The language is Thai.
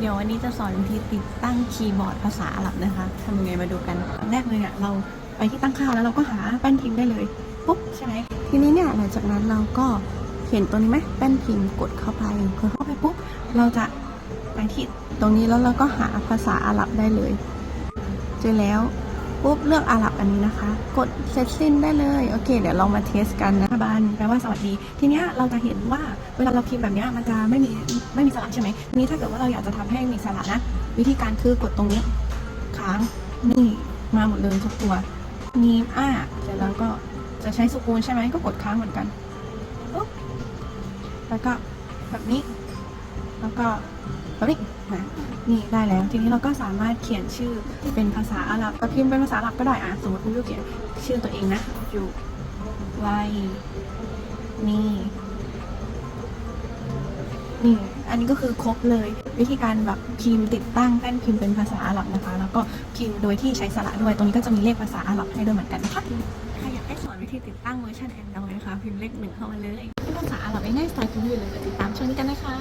เดี๋ยววันนี้จะสอนวิธีติดตั้งคีย์บอร์ดภาษาอาหรับนะคะทำยังไงมาดูกันแรกเลยเนี่ยเราไปที่ตั้งค่าแล้วเราก็หาแป้นพิมพ์ได้เลยปุ๊บใช่ไหมทีนี้เนี่ยหลังจากนั้นเราก็เห็นตัวนี้ไหมแป้นพิมพ์กดเข้าไปกดเข้าไปปุ๊บเราจะไปที่ตรงนี้แล้วเราก็หาภาษาอาหรับได้เลย เจอแล้วปุ๊บเลือกอาหรับอันนี้นะคะ กดเสร็จสิ้นได้เลยโอเค เดี๋ยวลองมาเทสกันนะบานแปลว่าสวัสดี ทีนี้เราจะเห็นว่าเวลาเราพิมพ์แบบนี้มันจะไม่มี ไม่มีสระใช่ไหมทีนี้ถ้าเกิดว่าเราอยากจะทำให้มีสระนะ วิธีการคือกดตรงนี้ ค้างนี่มาหมดเลยทุกตัวมีอ้าเสร็จแล้วก็จะใช้สกูลใช่ไหมก็กดค้างเหมือนกันปุ๊บแล้วก็แบบนี้ แล้วก็แบบนี้นะนี่ได้แล้ว ทีนี้เราก็สามารถเขียนชื่อเป็นภาษาอาหรับก็พิมพ์เป็นภาษาอาหรับก็ได้อะสมมติคุณยูเขียนชื่อตัวเองนะอยู่ไวนี่ นี่อันนี้ก็คือครบเลยวิธีการแบบพิมพ์ติดตั้งแป้นพิมพ์เป็นภาษาอาหรับนะคะ แล้วก็พิมพ์โดยที่ใช้สระด้วย ตรงนี้ก็จะมีเลขภาษาอาหรับให้ด้วยเหมือนกันนะคะใครอยากให้สอนวิธีติดตั้งเวอร์ชัน Android นะคะพิมพ์เลขหนึ่งเข้ามาเลยเป็นภาษาอาหรับง่ายๆสไตล์คุณยูเลยเดี๋ยวติดตามช่วงนี้กันนะคะ